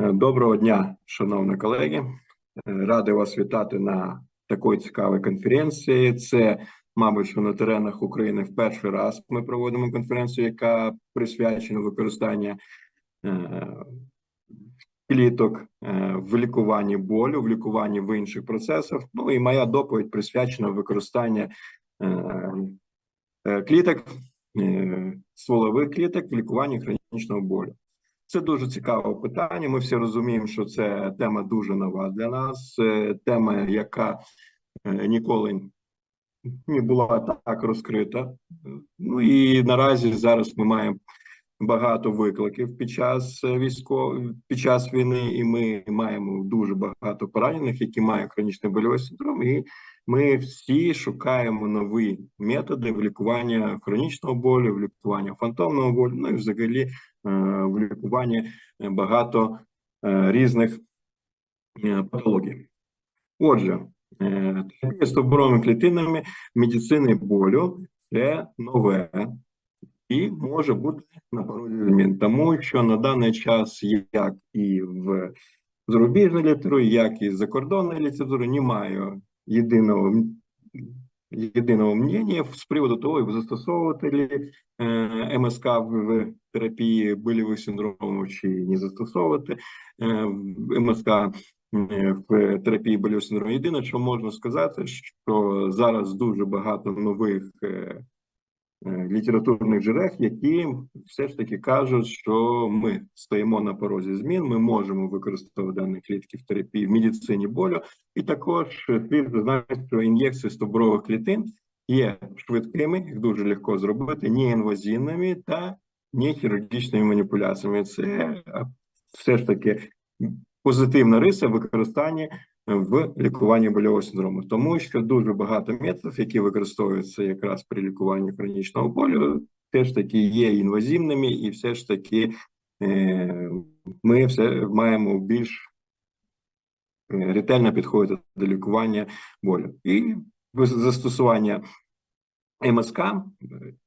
Е, Доброго дня, шановні колеги. Е, Радий вас вітати на такої цікавій конференції. Це, мабуть, що на теренах України в перший раз ми проводимо конференцію, яка присвячена використанню е, кліток в лікуванні болю, в лікуванні в інших процесах. Ну і моя доповідь присвячена використанню кліток, стволових кліток в лікуванні хронічного болю. Це дуже цікаве питання. Ми всі розуміємо, що це тема дуже нова для нас. Тема, яка е, ніколи не була так розкрита. Ну і наразі зараз ми маємо багато викликів під час військов... під час війни, і ми маємо дуже багато поранених, які мають хронічний больовий синдром. І ми всі шукаємо нові методи в лікуванні хронічного болю, в лікуванні фантомного болю, ну і взагалі в лікуванні багато е, різних е, патологій. Отже, е, терапія стовбуровими клітинами медицини болю це нове і може бути на порозі змін, тому що на даний час, як і в зарубіжній літературі, як і в закордонній літературі, немає єдиного єдиного мнення з приводу того, застосовувати ли е, МСК в терапії болівих синдромів чи не застосовувати е, МСК е, в терапії больових синдромів. Єдине, що можна сказати, що зараз дуже багато нових е, е, літературних джерел, які все ж таки кажуть, що ми стоїмо на порозі змін, ми можемо використовувати дані клітки в терапії в медицині болю, і також слід зазначити, що ін'єкції стовбурових клітин є швидкими, їх дуже легко зробити, неінвазійними та не хірургічними маніпуляціями. Це все ж таки позитивна риса використання в лікуванні больового синдрому, тому що дуже багато методів, які використовуються якраз при лікуванні хронічного болю, теж таки є інвазивними, і все ж таки е, ми все маємо більш е, ретельно підходити до лікування болю. І застосування МСК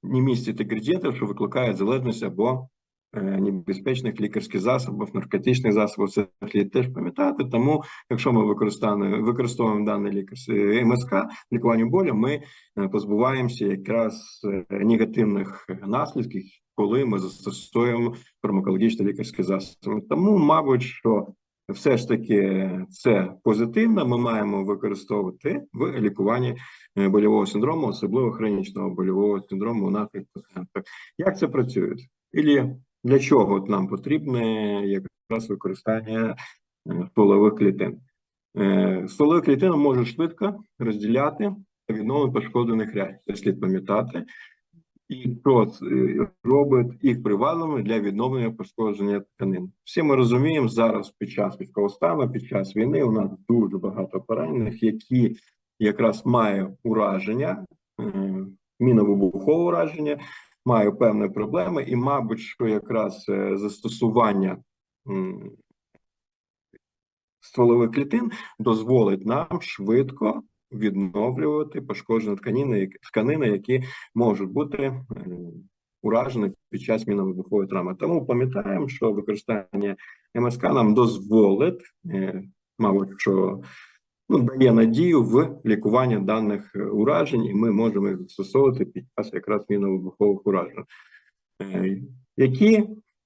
не містить інгредієнтів, що викликають залежність або небезпечних лікарських засобів, наркотичних засобів, це слід теж пам'ятати. Тому, якщо ми використовуємо, використовуємо даний лікар МСК лікуванню болю, ми е, позбуваємося якраз е, негативних наслідків, коли ми застосуємо фармакологічні лікарські засоби. Тому, мабуть, що все ж таки це позитивно. Ми маємо використовувати в лікуванні е, больового синдрому, особливо хронічного больового синдрому у наших пацієнтах. Як це працює? Ілі для чого от нам потрібне якраз використання е, стволових клітин? Е, Стволові клітини можуть швидко розділяти та відновлення пошкоджених ряд. Це слід пам'ятати. І що е, робить їх привабливими для відновлення пошкодження тканин. Всі ми розуміємо, зараз під час військового стану, під час війни у нас дуже багато поранених, які якраз мають ураження, міновибухове ураження, мають певні проблеми, і, мабуть, що якраз е, застосування стволових клітин дозволить нам швидко відновлювати пошкоджені тканини, тканини, які можуть бути е, уражені під час міновибухової травми. Тому пам'ятаємо, що використання МСК нам дозволить, е, мабуть, що ну, дає надію в лікуванні даних е, уражень, і ми можемо їх застосовувати під час якраз міновибухових уражень. Е, Які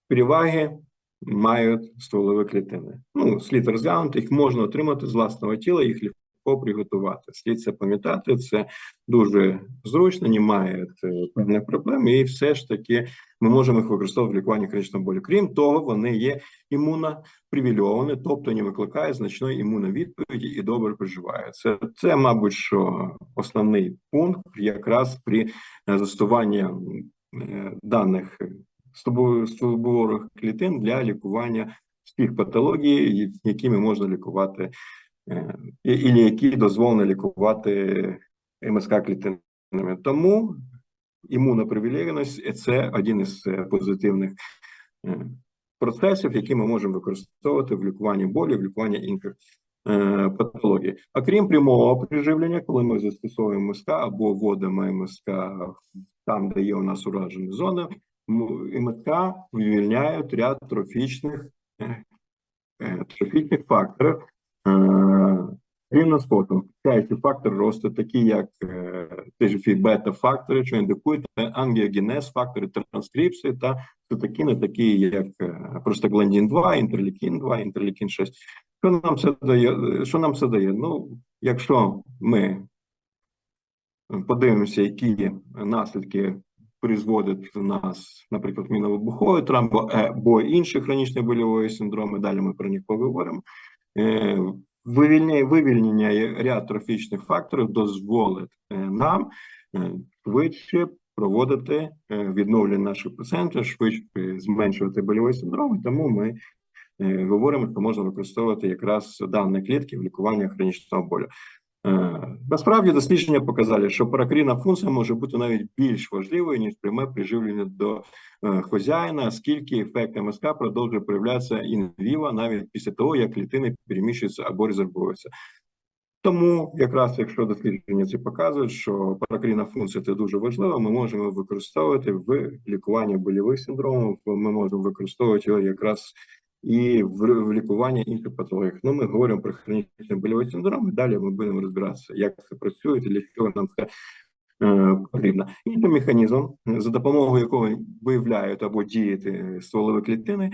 переваги мають стволові клітини? Ну, слід розглянути, їх можна отримати з власного тіла, їх легко приготувати. Слід це пам'ятати, це дуже зручно, немає е, певних проблем, і все ж таки ми можемо їх використовувати в лікуванні хронічного болю. Крім того, вони є імунопривільовані, тобто не викликають значної імуновідповіді і добре проживають. Це, це, мабуть, що основний пункт якраз при е, застосуванні е, даних стовбу- стовбурових клітин для лікування всіх патологій, якими можна лікувати, і і які дозволено лікувати МСК клітинами. Тому імунопривілейованість – це один із е, позитивних е, процесів, які ми можемо використовувати в лікуванні болі, в лікуванні інших е, патологій. Окрім прямого приживлення, коли ми застосовуємо МСК або вводимо МСК там, де є у нас уражені зони, МСК вивільняють ряд трофічних е, трофічних факторів е, рівним способом. Включаючи фактори росту, такі як е, ТЖФІ бета-фактори, що індикують ангіогенез, фактори транскрипції та цитокіни, такі як е, простагландін 2, інтерлікін 2, інтерлікін 6. Що нам це дає? Що нам це дає? Ну, якщо ми подивимося, які наслідки призводять у нас, наприклад, міновибухової травми або інші хронічні больової синдроми, далі ми про них поговоримо. Е, Вивільнення, ряд трофічних факторів дозволить е, нам е, швидше проводити відновлення наших пацієнтів, швидше зменшувати больовий синдром, і тому ми говоримо, що можна використовувати якраз дані клітки в лікуванні хронічного болю. Е, Насправді дослідження показали, що паракрійна функція може бути навіть більш важливою, ніж пряме приживлення до е, хазяїна, оскільки ефект МСК продовжує проявлятися інвіво навіть після того, як клітини переміщуються або резервуються. Тому, якраз якщо дослідження це показують, що паракрійна функція це дуже важлива, ми можемо використовувати в лікуванні больових синдромів, ми можемо використовувати його якраз і в, в лікуванні інших патологій. Ну, ми говоримо про хронічний больовий синдром, далі ми будемо розбиратися, як це працює, і для чого нам це е, потрібно. Інший механізм, за допомогою якого виявляють або діяти стволові клітини,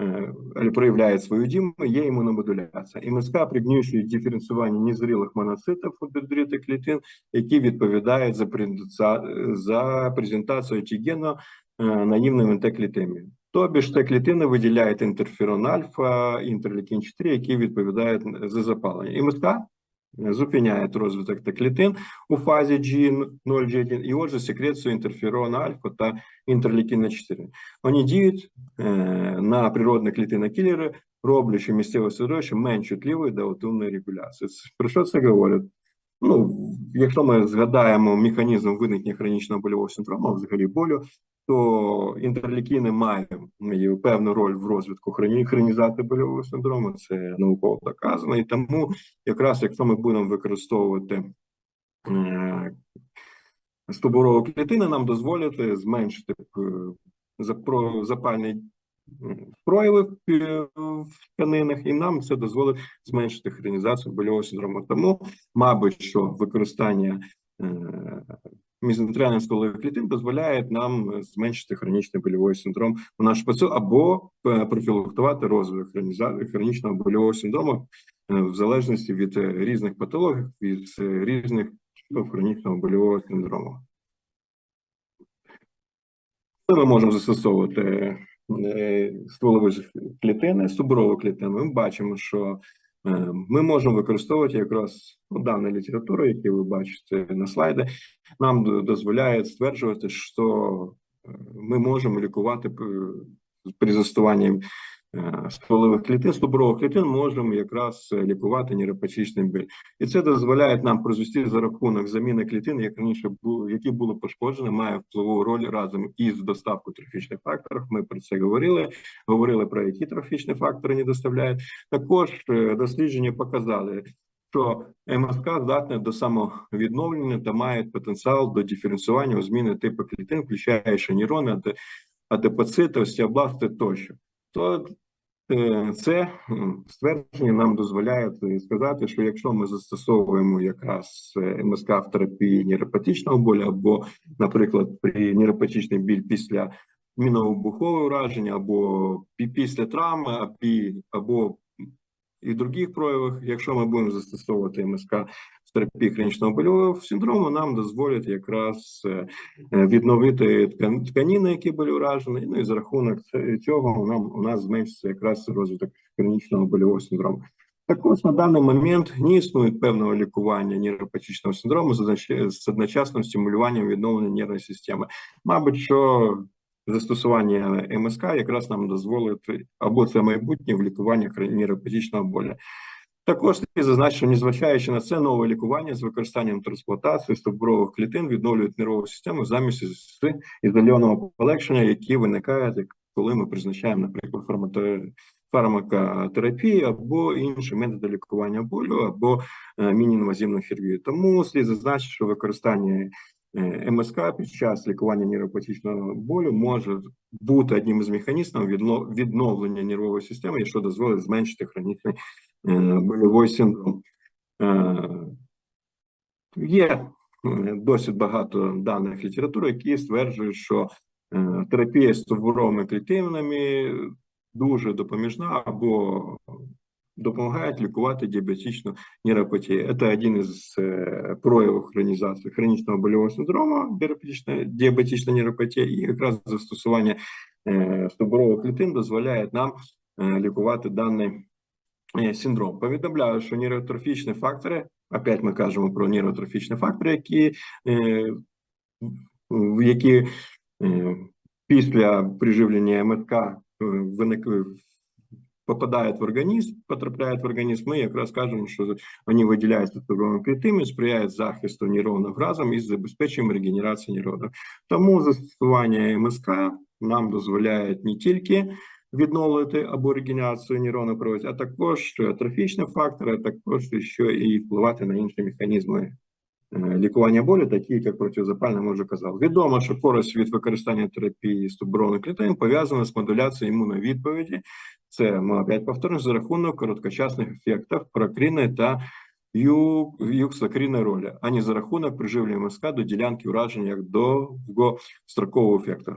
е, проявляє свою дію, є імуномодуляція. МСК пригнічує диференціювання незрілих моноцитів у дендрити клітин, які відповідають за, презентацію- антигену е, наївним НТ-клітинами. Тобі ж Т-клітини виділяють інтерферон альфа, інтерлікін 4, які відповідають за запалення. МСК зупиняє розвиток Т-клітин у фазі G0, G1, і отже секрецію інтерферон альфа та інтерлікіна 4. Вони діють е, на природні клітини кілери, роблячи місцеве середовище менш чутливою до аутомної регуляції. Про що це говорить? Ну, якщо ми згадаємо механізм виникнення хронічного больового синдрому, взагалі болю, то інтерлікіни мають е, певну роль в розвитку хроні- хронізації больового синдрому, це науково доказано. І тому, якраз якщо ми будемо використовувати е, стовбурові клітини, нам дозволять зменшити е, запальний прояви в, е, тканинах, і нам це дозволить зменшити хронізацію больового синдрому. Тому, мабуть, що використання е, мезентеріальних клітин дозволяє нам е, зменшити хронічний больовий синдром у нашу пацієнту або е, профілактувати розвиток хронічного больового синдрому е, в залежності від е, різних патологій, від е, різних хронічного больового синдрому. Ми можемо застосовувати е, стволові клітини, стовбурові клітини. Ми бачимо, що е, ми можемо використовувати якраз ну, дану літературу, яку ви бачите на слайді, нам дозволяє стверджувати, що е, ми можемо лікувати при застосуванні е, стволових клітин, стовбурових клітин, можемо якраз е, лікувати нейропатичний біль. І це дозволяє нам призвести за рахунок заміни клітин, як раніше бу- які були пошкоджені, має впливову роль разом із доставкою трофічних факторів. Ми про це говорили. Говорили про які трофічні фактори не доставляють. Також е, дослідження показали, що МСК здатне до самовідновлення та має потенціал до диференціювання у зміни типу клітин, включаючи нейрони, аде- адепоцити, остеобласти тощо. То е, це ствердження нам дозволяє е, сказати, що якщо ми застосовуємо якраз е, МСК в терапії нейропатичного болю, або, наприклад, при нейропатичний біль після міновибухового ураження, або пі- після травми, або і других проявах, якщо ми будемо застосовувати МСК терапії хронічного больового синдрому, нам дозволять якраз е, е, відновити ткан- тканіни, які були уражені. Ну і за рахунок цього нам у нас зменшиться якраз розвиток хронічного больового синдрому. Також на даний момент не існує певного лікування нейропатичного синдрому з одночасним стимулюванням відновлення нервної системи. Мабуть, що застосування МСК якраз нам дозволить або це майбутнє в лікуванні нейропатичного болю. Також слід зазначити, що незважаючи на це, нове лікування з використанням трансплантації стовбурових клітин відновлюють нервову систему замість з ізольованого полегшення, які виникають, коли ми призначаємо, наприклад, фармакотерапію або інші методи лікування болю, або е, міні-інвазивну хірургію. Тому слід зазначити, що використання МСК під час лікування нейропатічного болю може бути одним із механізмів відновлення нервової системи, що дозволить зменшити хронічний е, больовий синдром. Е, Є е, досить багато даних літератури, які стверджують, що терапія з стовбуровими клітинами дуже допоміжна або допомагає лікувати діабетичну нейропатію. Це один із е, проявів хронізації хронічного больового синдрому, діабетична, нейропатія, і якраз застосування е, стовбурових клітин дозволяє нам е, лікувати даний синдром. Повідомляю, що нейротрофічні фактори, опять ми кажемо про нейротрофічні фактори, які, які після приживлення МСК е, виникли, попадають в організм, потрапляють в організм, ми якраз кажемо, що вони виділяються стовбуровими клітинами, сприяють захисту нейронів разом із забезпеченням регенерації нейронів. Тому застосування МСК нам дозволяє не тільки відновлювати або регенерацію нейронів проводити, а також трофічні фактори, а також ще і впливати на інші механізми е, лікування болю, такі як протизапальне, ми вже казав. Відомо, що користь від використання терапії стовбурових клітин пов'язана з модуляцією імунної відповіді. Це ми опять за рахунок короткочасних ефектів прокріни та ю- ролі, а не за рахунок приживлення МСК до ділянки ураження як довгострокового ефекту.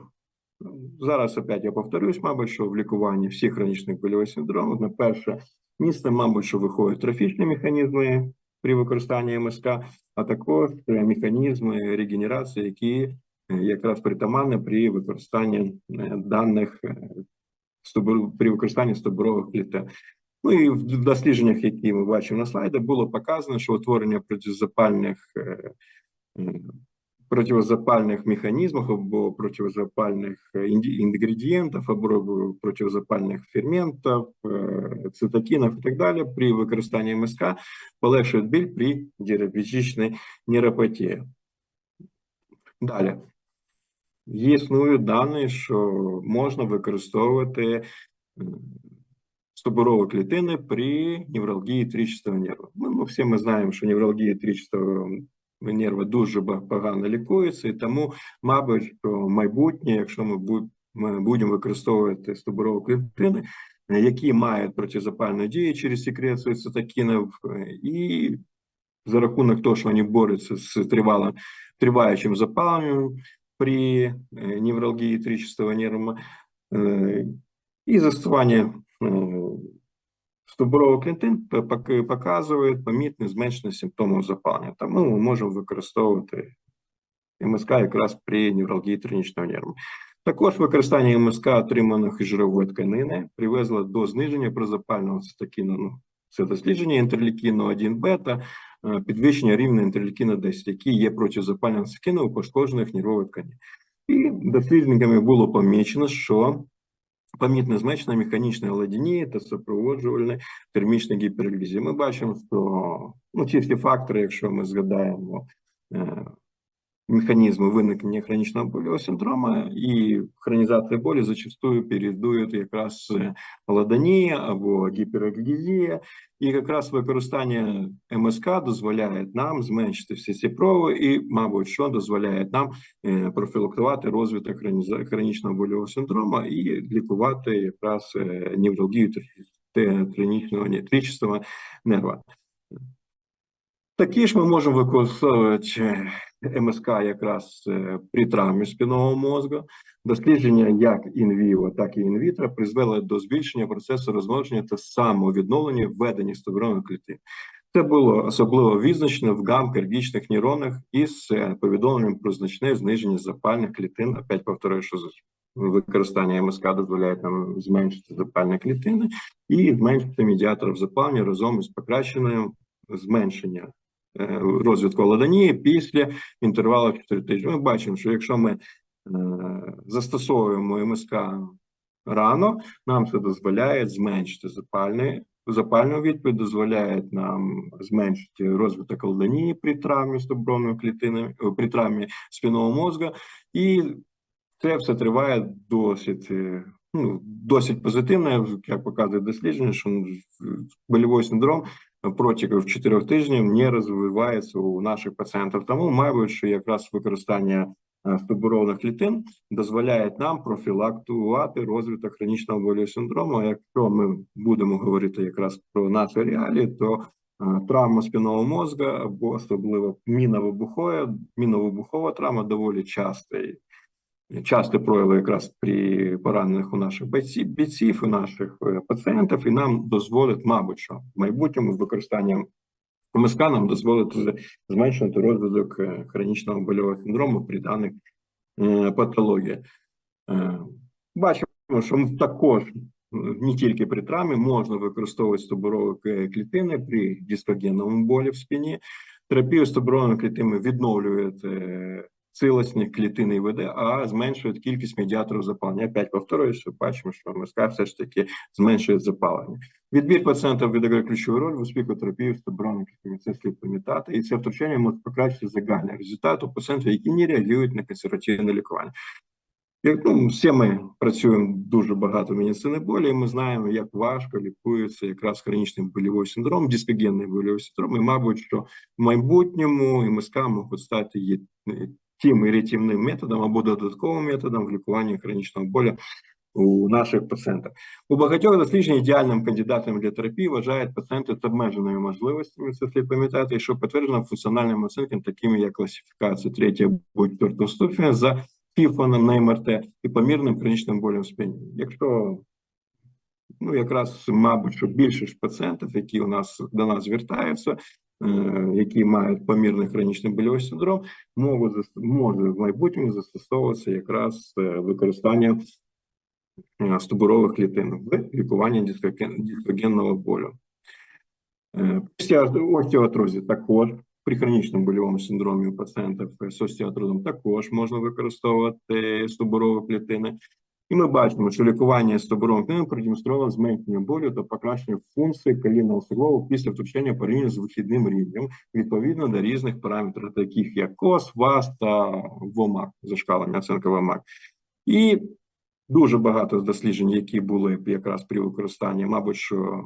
Зараз опять я повторюсь, мабуть, що в лікуванні всіх хронічних больових синдромів на перше місце, мабуть, що виходять трофічні механізми при використанні МСК, а також е, механізми регенерації, які е, якраз притаманні при використанні е, даних при використанні стовбурових клітин. Ну і в дослідженнях, які ми бачимо на слайді, було показано, що утворення протизапальних е, е, противозапальних механізмів або противозапальних е, інгредієнтів, або противозапальних ферментів, цитокінів і так далі при використанні МСК полегшують біль при діабетичній нейропатії. Далі. Існують дані, що можна використовувати м, клітини при невралгії трічастого нерву. Ну, ну, всі ми знаємо, що невралгія трічастого нерва дуже погано лікується, і тому, мабуть, що майбутнє, якщо ми ми будемо використовувати стовбурові клітини, які мають протизапальну дію через секрецію цитокінів, і за рахунок того, що вони борються з тривалим, триваючим запаленням при трічастого нерва, е, і застосування е, клітин показує помітне зменшення симптомів запалення. Тому ми можемо використовувати МСК якраз при невралгії тринічного нерву. Також використання МСК отриманих із жирової тканини привезло до зниження прозапального цитокіну. Ну, це дослідження інтерлікіну 1 бета, підвищення рівня інтерлікіну 10, який є протизапальним цитокіном у пошкоджених нервових тканин. І дослідниками було помічено, що помітне зменшення механічної ладінії та супроводжувальної термічної гіперлізії. Ми бачимо, що ну, ці всі фактори, якщо ми згадаємо механізми виникнення хронічного больового синдрому і хронізація болі зачастую передують якраз е, ладонія або гіпералгезія, і якраз використання МСК дозволяє нам зменшити всі ці прояви і, мабуть, що дозволяє нам профілактувати розвиток хронічного больового синдрому і лікувати якраз невралгію тринічного трічного нерва. Такі ж ми можемо використовувати е, МСК якраз е, при травмі спинного мозку. Дослідження як інвіво, так і інвітро призвели до збільшення процесу розмноження та самовідновлення введення стовбурових клітин. Це було особливо відзначено в гам-кардічних нейронах із е, повідомленням про значне зниження запальних клітин. Опять повторюю, що використання МСК дозволяє нам зменшити запальні клітини і зменшити медіаторів запалення разом із покращенням зменшення розвитку ладонії після інтервалу 4 тижні. Ми бачимо, що якщо ми е, застосовуємо МСК рано, нам це дозволяє зменшити запальний запальну відповідь, дозволяє нам зменшити розвиток ладонії при травмі стовбуровими клітинами, е, при травмі спинного мозку, і це все триває досить. е, Ну, досить позитивно, як показує дослідження, що больовий синдром протягом 4 тижнів не розвивається у наших пацієнтів. Тому, мабуть, що якраз використання е, клітин дозволяє нам профілактувати розвиток хронічного болю синдрому. Якщо ми будемо говорити якраз про наші реалії, то е, травма спинного мозга або особливо міновибухова, міновибухова травма доволі часто часто прояви якраз при поранених у наших бійців, у наших е, пацієнтів, і нам дозволить, мабуть, що в майбутньому використанням МСК нам дозволить зменшити розвиток е, хронічного больового синдрому при даних е, патологіях. Бачимо, що також не тільки при травмі можна використовувати стовбурові к- клітини при дискогенному болі в спині. Терапію стовбуровими клітинами відновлює цілісні клітини і веде, а зменшують кількість медіаторів запалення. Опять повторюю, бачимо, що МСК все ж таки зменшує запалення. Відбір пацієнта відіграє ключову роль в успіху терапії клітинами. Це пам'ятати, і це втручання може покращити загальний результат у пацієнтів, які не реагують на консервативне лікування. Як, ну, всі ми працюємо дуже багато в болі, і ми знаємо, як важко лікується якраз хронічний больовий синдром, дискогенний больовий синдром. І, мабуть, що в майбутньому МСК можуть стати тим іритивним методом або додатковим методом в лікуванні хронічного болю у наших пацієнтів. У багатьох досліджень ідеальним кандидатом для терапії вважають пацієнти з обмеженими можливостями, це слід пам'ятати, що підтверджено функціональними оцінками, такими як класифікація 3 або 4 ступеня за півфоном на МРТ і помірним хронічним болем в спині. Якщо ну якраз, мабуть, що більшість пацієнтів, які у нас до нас звертаються, які мають помірний хронічний больовий синдром, можуть може в майбутньому застосовуватися якраз е, використання е, стовбурових клітин в лікуванні дискогенного болю. Е, Після остеоартрозі також при хронічному больовому синдромі у пацієнтів з остеоартрозом також можна використовувати стовбурові клітини. І ми бачимо, що лікування стовбуровим клітинами продемонструвало зменшення болю та покращення функції колінного суглобу після втручання порівняно з вихідним рівнем відповідно до різних параметрів, таких як КОС, ВАС та ВОМАК за шкалами оцінка ВОМАК. І дуже багато досліджень, які були якраз при використанні, мабуть, що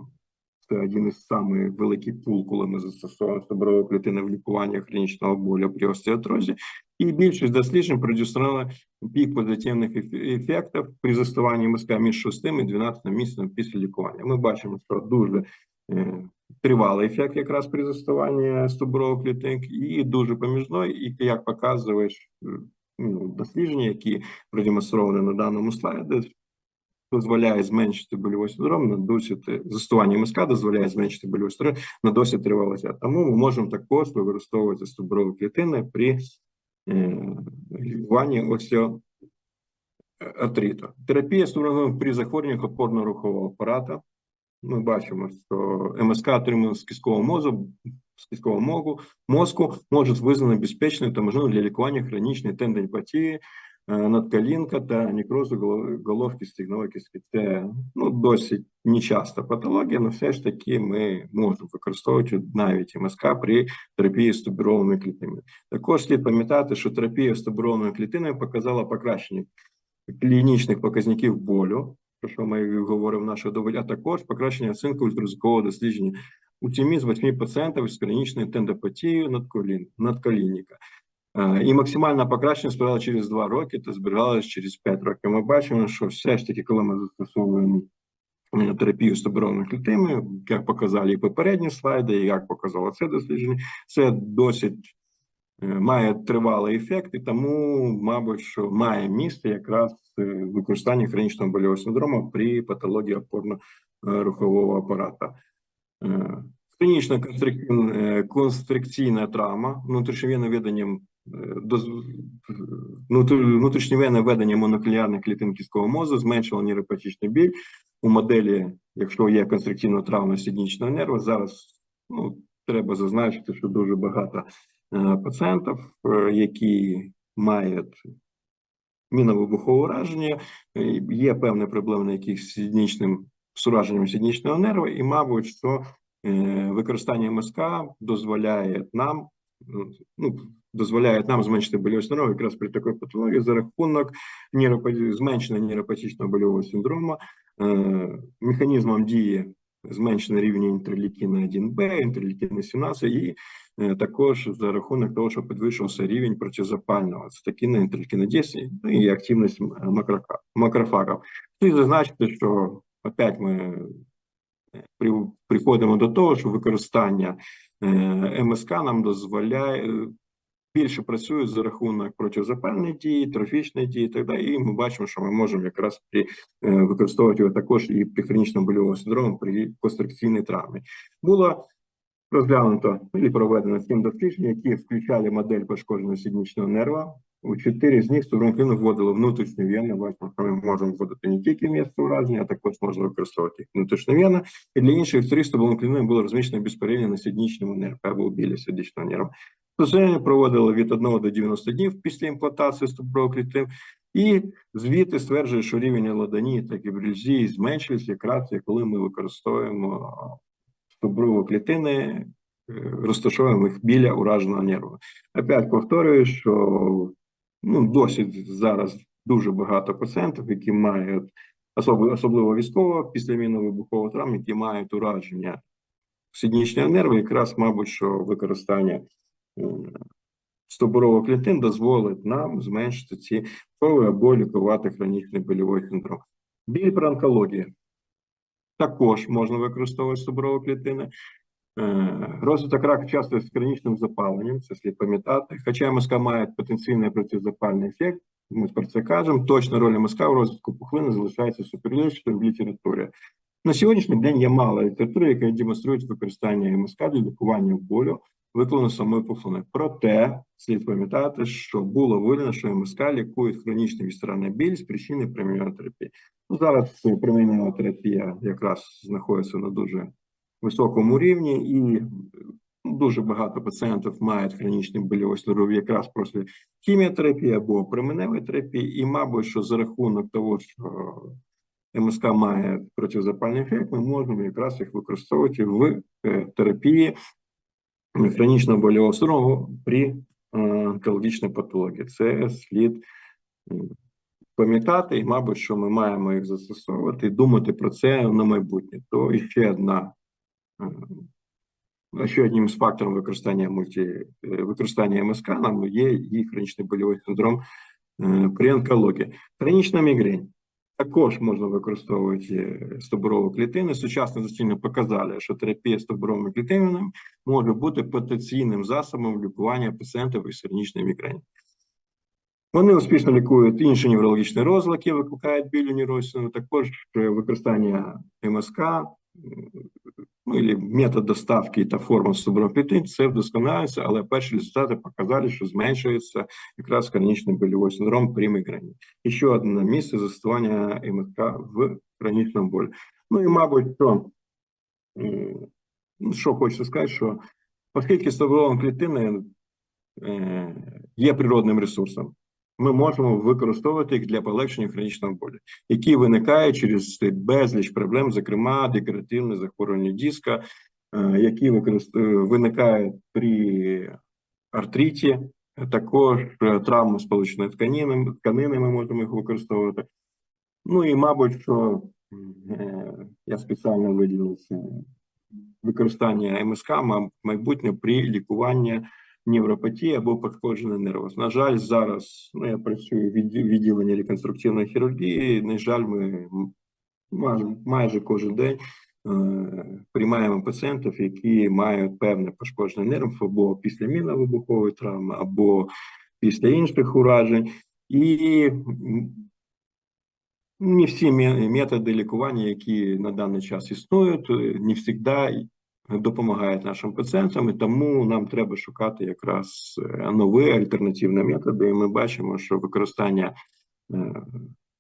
це один із самих великий пул, коли ми застосовуємо стовбурові клітини в лікуванні хронічного болю при остеотрозі. І більшість досліджень продемонстрували пік позитивних ефектів при застосуванні МСК між 6 і 12 місяцем після лікування. Ми бачимо, що дуже е, тривалий ефект якраз при застосуванні стовбурових клітин і дуже поміжний, і як показує е, ну, дослідження, які продемонстровані на даному слайді, дозволяє зменшити больовий синдром на досить застосування МСК дозволяє зменшити больовий синдром на досить тривалий час. Тому ми можемо також використовувати стовбурові клітини при е, лікуванні остеоартриту. Терапія стовбуровим при захворюваннях опорно-рухового апарата. Ми бачимо, що МСК отриманий з кісткового мозку, з кісткового мозку, може визнано безпечною та можливо для лікування хронічної тендинопатії, е, надколінка та некрозу головки стігнової кістки. Це ну, досить нечаста патологія, але все ж таки ми можемо використовувати навіть МСК при терапії стовбуровими клітинами. Також слід пам'ятати, що терапія стовбуровими клітинами показала покращення клінічних показників болю, про що ми говоримо в нашій доводі, а також покращення оцінки ультразвукового дослідження у тімі з восьми пацієнтів з хронічною тендопатією надколін, надколінника. І максимальне покращення справила через 2 роки та зберігалося через 5 років. Ми бачимо, що все ж таки, коли ми застосовуємо е, терапію стовбуровими клітинами, як показали і попередні слайди, і як показало це дослідження, це досить е, має тривалий ефект, і тому, мабуть, що має місце якраз е, використання хронічного больового синдрому при патології опорно-рухового апарата. Клінічна конструк- е, констрикційна травма внутрішньовенним веденням е, доз- внутр- внутрішньовенне ведення моноклеарних клітин кісткового мозку зменшило нейропатичний біль у моделі, якщо є конструктивна травма сіднічного нерва. Зараз ну, треба зазначити, що дуже багато е, пацієнтів, е, які мають міновибухове ураження, е, є певні проблеми на яких з сіднічним з ураженням сіднічного нерва, і, мабуть, що е, використання МСК дозволяє нам ну, дозволяє нам зменшити больовий синдром якраз при такій патології за рахунок зменшення нейропатичного больового синдрому, е, механізмом дії зменшений рівень інтерлікіна 1Б, інтерлікіна 17 і е, також за рахунок того, що підвищився рівень протизапального цитокіна, інтерлікіна 10 ну, і активність макрока- макрофагів. Слід зазначити, що опять ми е, приходимо до того, що використання МСК нам дозволяє е, більше працює за рахунок протизапальної дії, трофічної дії так далі. І ми бачимо, що ми можемо якраз при, е, використовувати його також і при хронічному больовому синдрому при конструкційній травмі. Було розглянуто і проведено сім досліджень, які включали модель пошкодженого сіднічного нерва. У чотири з них стовронклину вводили внутрішню вену. Бачимо, що ми можемо вводити не тільки місце ураження, а також можна використовувати їх внутрішню вену. І для інших три стовронклини було розміщено безперервно на сіднічному нерві або біля сіднічного нерва. Дослідження проводили від 1 до 90 днів після імплантації стовбрових клітин, і звідти стверджує, що рівень ладані та гібрильзії зменшився якраз, коли ми використовуємо стовброві клітини, е, розташовуємо їх біля ураженого нерву. Опять повторюю, що ну, досить зараз дуже багато пацієнтів, які мають особливо, особливо військово після мінно-вибухового травм, які мають ураження сіднічного нерву, якраз, мабуть, що використання стовбурових клітин дозволить нам зменшити ці хвороби або лікувати хронічний больовий синдром. Біль при онкології також можна використовувати стовбурові клітини. Е, Розвиток раку часто з хронічним запаленням, це слід пам'ятати. Хоча МСК має потенційний протизапальний ефект, ми про це кажемо. Точна роль МСК у розвитку пухлини залишається суперечною в літературі. На сьогоднішній день є мало літератури, яка демонструє використання МСК для лікування болю, викликаного самої пухлини. Проте слід пам'ятати, що було виявлено, що МСК лікують хронічний вістеральний біль з причини проміотерапії. Ну, зараз промінова терапія якраз знаходиться на дуже високому рівні, і дуже багато пацієнтів мають хронічний больовий синдром якраз після хіміотерапії або променевої терапії, і, мабуть, що за рахунок того, що МСК має протизапальний ефект, ми можемо якраз їх використовувати в е, терапії хронічного больового синдрому при е, онкологічній патології. Це слід пам'ятати, і, мабуть, що ми маємо їх застосовувати і думати про це на майбутнє. То і ще одна е, ще одним з факторів використання мульті е, використання МСК нам є і хронічний больовий синдром е, при онкології. Хронічна мігрень. Також можна використовувати е, клітини. Сучасні дослідження показали, що терапія стовбуровими клітинами може бути потенційним засобом лікування пацієнтів із хронічною мігрені. Вони успішно лікують інші неврологічні розлади, які викликають біль у нейросину, також е, використання МСК, ну, і метод доставки та форма клітин, це вдосконалюється, але перші результати показали, що зменшується якраз хронічний больовий синдром при мігрені. І ще одне місце застосування МСК в хронічному болі. Ну і, мабуть, ну, що хочеться сказати, що оскільки стовбурові клітини е, є природним ресурсом, ми можемо використовувати їх для полегшення хронічного болю, які виникають через безліч проблем, зокрема декоративне захворювання диска, е, які е, виникають при артриті, також е, травми сполучної тканини, тканини ми можемо їх використовувати. Ну і, мабуть, що я спеціально виділив використання МСК ма- майбутнє при лікуванні невропатії або пошкодження нерву. На жаль, зараз ну, я працюю в відділенні реконструктивної хірургії. На жаль, ми майже, майже кожен день е, приймаємо пацієнтів, які мають певне пошкодження нервів або після мінно-вибухової травми, або після інших уражень. І не всі методи лікування, які на даний час існують, е, не завжди допомагають нашим пацієнтам, і тому нам треба шукати якраз е, нові альтернативні методи. І ми бачимо, що використання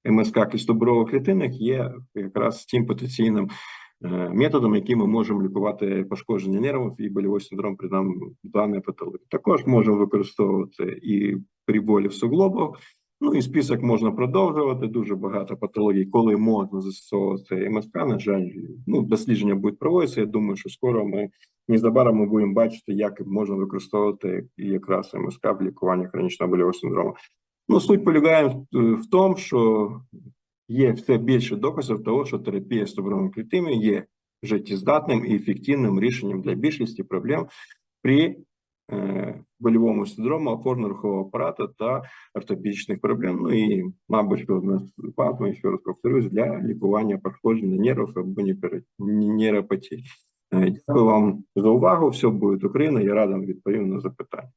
е, МСК клістоборових клітинок є якраз тим потенційним е, методом, яким ми можемо лікувати пошкодження нервів і больовий синдром при дан- даній патології. Також можемо використовувати і при болі в суглобах. Ну і список можна продовжувати. Дуже багато патологій, коли можна застосовувати МСК. На жаль, ну дослідження будуть проводитися. Я думаю, що скоро ми незабаром ми будемо бачити, як можна використовувати якраз МСК в лікуванні хронічного больового синдрому. Ну, суть полягає в- тому, що є все більше доказів того, що терапія стовбуровими клітинами є життєздатним і ефективним рішенням для більшості проблем при больовому синдрому опорно-рухового апарату та ортопедичних проблем. Ну і, мабуть, що випадку, ще раз повторюсь, для лікування пошкодження нервів або нейропатії. Е, Дякую вам за увагу. Все буде Україна. Я радий відповім на запитання.